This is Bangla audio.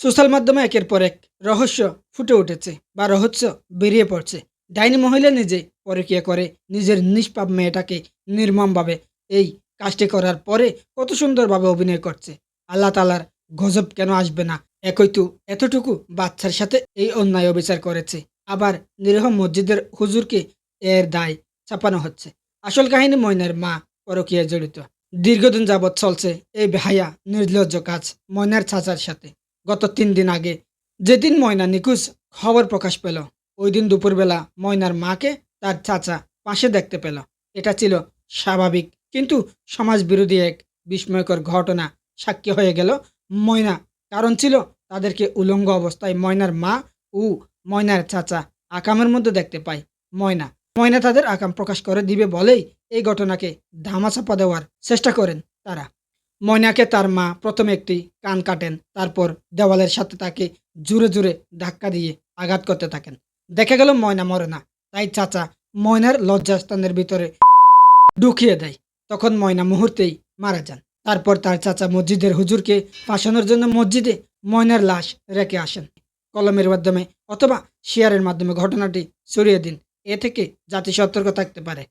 সোশ্যাল মাধ্যমে একের পর এক রহস্য ফুটে উঠেছে বা রহস্য বেরিয়ে পড়ছে। ডাইনি মহিলা নিজে পরকিয়া করে, নিজের নিষ্পাপ মেয়েটাকে নির্মমভাবে এই কাজটি করার পরে কত সুন্দরভাবে অভিনয় করছে। আল্লাহ তালার গজব কেন আসবে না? একই তো এতটুকু বাচ্চার সাথে এই অন্যায় অবিচার করেছে। আবার নিরীহ মসজিদের হুজুরকে এর দায় চাপানো হচ্ছে। আসল কাহিনী ময়নার মা পরকীয়ায় জড়িত। দীর্ঘদিন যাবৎ চলছে এই বেহায়া, নির্লজ্জ কাজ ময়নার চাচার সাথে। গত তিন দিন আগে। যেদিন ময়না নিখোঁজ, খবর প্রকাশ পেল। ওই দিন দুপুরবেলা ময়নার মাকে তার চাচা পাশে দেখতে পেল। এটা ছিল স্বাভাবিক, কিন্তু সমাজ বিরোধী এক বিস্ময়কর ঘটনা সাক্ষী হয়ে গেল ময়না। কারণ ছিল তাদেরকে উলঙ্গ অবস্থায় ময়নার মা ও ময়নার চাচা আকামের মধ্যে দেখতে পায় ময়না। ময়না তাদের আকাম প্রকাশ করে দিবে বলেই এই ঘটনাকে ধামাচাপা দেওয়ার চেষ্টা করেন তারা। ময়নাকে তার মা প্রথমে একটি কান কাটেন, তারপর দেওয়ালের সাথে তাকে জুড়ে জুড়ে ধাক্কা দিয়ে আঘাত করতে থাকেন। দেখা গেল ময়না মরে না, তাই চাচা ময়নার লজ্জাস্থানের ভিতরে ঢুকিয়ে দেয়। তখন ময়না মুহূর্তেই মারা যান। তারপর তার চাচা মসজিদের হুজুরকে ফাঁসানোর জন্য মসজিদে ময়নার লাশ রেখে আসেন। কলমের মাধ্যমে অথবা শেয়ারের মাধ্যমে ঘটনাটি ছড়িয়ে দিন। এ থেকে জাতি সতর্ক থাকতে পারে।